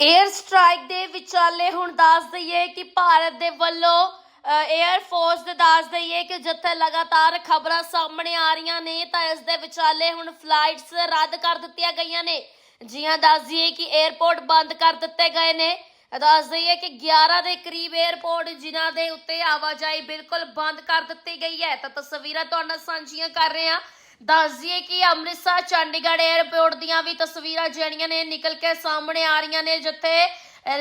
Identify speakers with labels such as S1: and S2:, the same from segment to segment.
S1: Air strike ਦੇ ਵਿਚਾਲੇ ਹੁਣ ਦੱਸ ਦਈਏ ਕਿ ਭਾਰਤ ਦੇ ਵੱਲੋਂ ਏਅਰ ਫੋਰਸ ਦੇ ਦੱਸ ਦਈਏ ਕਿ ਜਿੱਥੇ ਲਗਾਤਾਰ ਖਬਰਾਂ ਸਾਹਮਣੇ ਆ ਰਹੀਆਂ ਨੇ, ਤਾਂ ਇਸ ਦੇ ਵਿਚਾਲੇ ਹੁਣ ਫਲਾਈਟਸ ਰੱਦ ਕਰ ਦਿੱਤੀਆਂ ਗਈਆਂ ਨੇ। ਜੀ ਹਾਂ ਦੱਸ ਦਈਏ ਕਿ 에ਅਰਪੋਰਟ ਬੰਦ ਕਰ ਦਿੱਤੇ ਗਏ ਨੇ। ਦੱਸ ਦਈਏ ਕਿ 11 ਦੇ ਕਰੀਬ 에ਅਰਪੋਰਟ ਜਿਨ੍ਹਾਂ ਦੇ ਉੱਤੇ ਆਵਾਜਾਈ ਬਿਲਕੁਲ ਬੰਦ ਕਰ ਦਿੱਤੀ ਗਈ ਹੈ। ਤਾਂ ਤਸਵੀਰਾਂ ਤੁਹਾਡੇ ਨਾਲ ਸਾਂਝੀਆਂ ਕਰ ਰਹੇ ਹਾਂ। ਦੱਸ ਦਈਏ ਕਿ ਅੰਮ੍ਰਿਤਸਰ ਚੰਡੀਗੜ੍ਹ 에ਅਰਪੋਰਟ ਦੀਆਂ ਵੀ ਤਸਵੀਰਾਂ ਜਿਹੜੀਆਂ ਨੇ ਨਿਕਲ ਕੇ ਸਾਹਮਣੇ ਆ ਰਹੀਆਂ ਨੇ, ਜਿੱਥੇ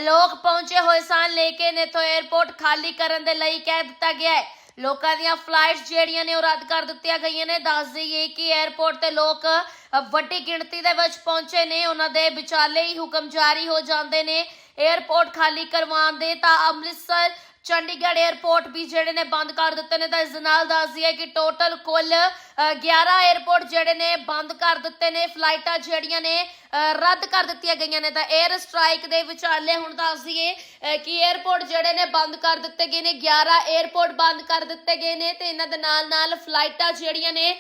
S1: ਲੋਕ ਪਹੁੰਚੇ ਹੋਏ ਸਨ, ਲੇਕਿਨ ਇਥੋਂ 에ਅਰਪੋਰਟ ਖਾਲੀ ਕਰਨ ਦੇ ਲਈ ਕਹਿ ਦਿੱਤਾ ਗਿਆ ਹੈ। ਲੋਕਾਂ ਦੀਆਂ ਫਲਾਈਟਸ ਜਿਹੜੀਆਂ ਨੇ ਉਹ ਰੱਦ ਕਰ ਦਿੱਤੀਆਂ ਗਈਆਂ ਨੇ। ਦੱਸ ਦਈਏ ਕਿ 에ਅਰਪੋਰਟ ਤੇ ਲੋਕ ਵੱਡੀ ਗਿਣਤੀ ਦੇ ਵਿੱਚ ਪਹੁੰਚੇ ਨੇ। ਉਹਨਾਂ ਦੇ ਵਿਚਾਲੇ ਹੀ ਹੁਕਮ ਜਾਰੀ ਹੋ ਜਾਂਦੇ ਨੇ। 에ਅਰਪੋਰਟ ਖਾਲੀ ਕਰਵਾਉਣ ਦੇ ਤਾਂ ਅੰਮ੍ਰਿਤਸਰ, ਚੰਡੀਗੜ੍ਹ 에ਅਰਪੋਰਟ ਵੀ ਜਿਹੜੇ ਨੇ ਬੰਦ ਕਰ ਦਿੱਤੇ ਨੇ। ਤਾਂ ਇਸ ਨਾਲ ਦੱਸਦੀ ਹੈ ਕਿ ਟੋਟਲ ਕੁੱਲ 11 에ਅਰਪੋਰਟ ਜਿਹੜੇ ਨੇ ਬੰਦ ਕਰ ਦਿੱਤੇ ਨੇ। ਫਲਾਈਟਾਂ ਜਿਹੜੀਆਂ ਨੇ ਰੱਦ ਕਰ ਦਿੱਤੀਆਂ ਗਈਆਂ ਨੇ। ਤਾਂ 에ਅਰ ਸਟ੍ਰਾਈਕ ਦੇ ਵਿਚਾਲੇ ਹੁਣ ਦੱਸ ਦਈਏ ਕਿ 에ਅਰਪੋਰਟ ਜਿਹੜੇ ਨੇ ਬੰਦ ਕਰ ਦਿੱਤੇ ਗਏ ਨੇ। 11 에ਅਰਪੋਰਟ ਬੰਦ ਕਰ ਦਿੱਤੇ ਗਏ ਨੇ ਤੇ ਇਹਨਾਂ ਦੇ ਨਾਲ ਨਾਲ ਫਲਾਈਟਾਂ ਜਿਹੜੀਆਂ ਨੇ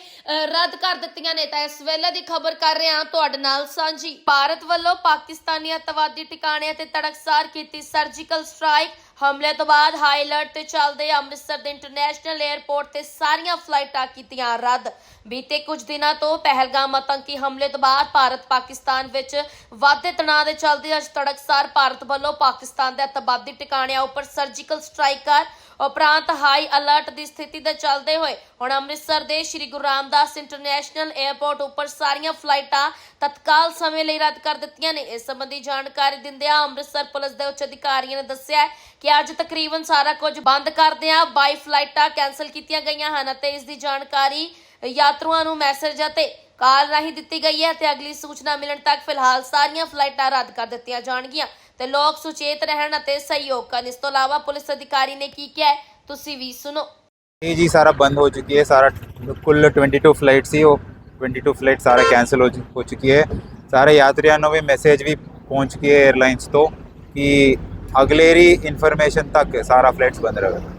S1: ਰੱਦ ਕਰ ਦਿੱਤੀਆਂ ਨੇ। ਤਾਂ ਇਸ ਵੇਲੇ ਦੀ ਖਬਰ ਕਰ ਰਹੇ ਹਾਂ ਤੁਹਾਡੇ ਨਾਲ ਸਾਂਝੀ। ਭਾਰਤ ਵੱਲੋਂ ਪਾਕਿਸਤਾਨੀ ਅੱਤਵਾਦੀ ਟਿਕਾਣਿਆਂ ਤੇ ਤੜਕਸਾਰ ਕੀਤੀ ਸਰਜੀਕਲ ਸਟ੍ਰਾਈਕ ਹਮਲੇ ਤੋਂ ਬਾਅਦ ਹਾਈ ਅਲਰਟ ਤੇ ਚੱਲਦੇ ਅੰਮ੍ਰਿਤਸਰ ਦੇ ਇੰਟਰਨੈਸ਼ਨਲ 에ਅਰਪੋਰਟ ਤੇ ਸਾਰੀਆਂ ਫਲਾਈਟਾਂ ਕੀਤੀਆਂ ਰੱਦ। ਬੀਤੇ ਕੁਝ ਦਿਨਾਂ ਤੋਂ ਪਹਿਲਗਾਮ ਆਤੰਕੀ ਹਮਲੇ ਤੋਂ ਬਾਅਦ ਭਾਰਤ ਪਾਕਿਸਤਾਨ ਵਿੱਚ ਵਾਧੇ ਤਣਾਅ ਦੇ ਚੱਲਦੇ ਅੱਜ ਤੜਕਸਾਰ ਭਾਰਤ ਵੱਲੋਂ ਪਾਕਿਸਤਾਨ ਦੇ ਅੱਤਵਾਦੀ ਟਿਕਾਣਿਆਂ ਉੱਪਰ ਸਰਜੀਕਲ ਸਟ੍ਰਾਈਕ ਕਰ ਉਪਰੰਤ ਹਾਈ ਅਲਰਟ ਦੀ ਸਥਿਤੀ ਦੇ ਚੱਲਦੇ ਹੋਏ ਹੁਣ ਅੰਮ੍ਰਿਤਸਰ ਦੇ ਸ੍ਰੀ ਗੁਰੂ ਰਾਮਦਾਸ ਇੰਟਰਨੈਸ਼ਨਲ 에ਅਰਪੋਰਟ ਉੱਪਰ ਸਾਰੀਆਂ ਫਲਾਈਟਾਂ ਤਤਕਾਲ ਸਮੇਂ ਲਈ ਰੱਦ ਕਰ ਦਿੱਤੀਆਂ ਨੇ। ਇਸ ਸੰਬੰਧੀ ਜਾਣਕਾਰੀ ਦਿੰਦਿਆਂ ਅੰਮ੍ਰਿਤਸਰ ਪੁਲਿਸ ਦੇ ਉੱਚ ਅਧਿਕਾਰੀਆਂ ਨੇ ਦੱਸਿਆ ਹੈ ਕਿ ਅੱਜ ਤਕਰੀਬਨ ਸਾਰਾ ਕੁਝ ਬੰਦ ਕਰ ਦਿਆਂ। ਬਾਈ ਫਲਾਈਟਾਂ ਕੈਨਸਲ ਕੀਤੀਆਂ ਗਈਆਂ ਹਨ ਅਤੇ ਇਸ ਦੀ ਜਾਣਕਾਰੀ ਯਾਤਰੂਆਂ ਨੂੰ ਮੈਸੇਜ ਅਤੇ ਕਾਲ ਰਾਹੀਂ ਦਿੱਤੀ ਗਈ ਹੈ ਤੇ ਅਗਲੀ ਸੂਚਨਾ ਮਿਲਣ ਤੱਕ ਫਿਲਹਾਲ ਸਾਰੀਆਂ ਫਲਾਈਟਾਂ ਰੱਦ ਕਰ ਦਿੱਤੀਆਂ ਜਾਣਗੀਆਂ ਤੇ ਲੋਕ ਸੁਚੇਤ ਰਹਿਣ ਅਤੇ ਸਹਿਯੋਗ ਕਰਨ। ਇਸ ਤੋਂ ਇਲਾਵਾ ਪੁਲਿਸ ਅਧਿਕਾਰੀ ਨੇ ਕੀ ਕਿਹਾ ਤੁਸੀਂ ਵੀ ਸੁਣੋ।
S2: ਇਹ ਜੀ ਸਾਰਾ ਬੰਦ ਹੋ ਚੁੱਕੀ ਹੈ, ਸਾਰਾ ਕੁੱਲ 22 ਫਲਾਈਟ ਸੀ, ਉਹ 22 ਫਲਾਈਟ ਸਾਰਾ ਕੈਨਸਲ ਹੋ ਚੁੱਕੀ ਹੈ। ਸਾਰੇ ਯਾਤਰੀਆਂ ਨੂੰ ਵੀ ਮੈਸੇਜ ਵੀ ਪਹੁੰਚ ਗਿਆ ਏਅਰਲਾਈਨਸ ਤੋਂ ਕਿ ਅਗਲੇਰੀ ਇਨਫੋਰਮੇਸ਼ਨ ਤੱਕ ਸਾਰਾ ਫਲੈਟਸ ਬੰਦ ਰਹੇਗਾ।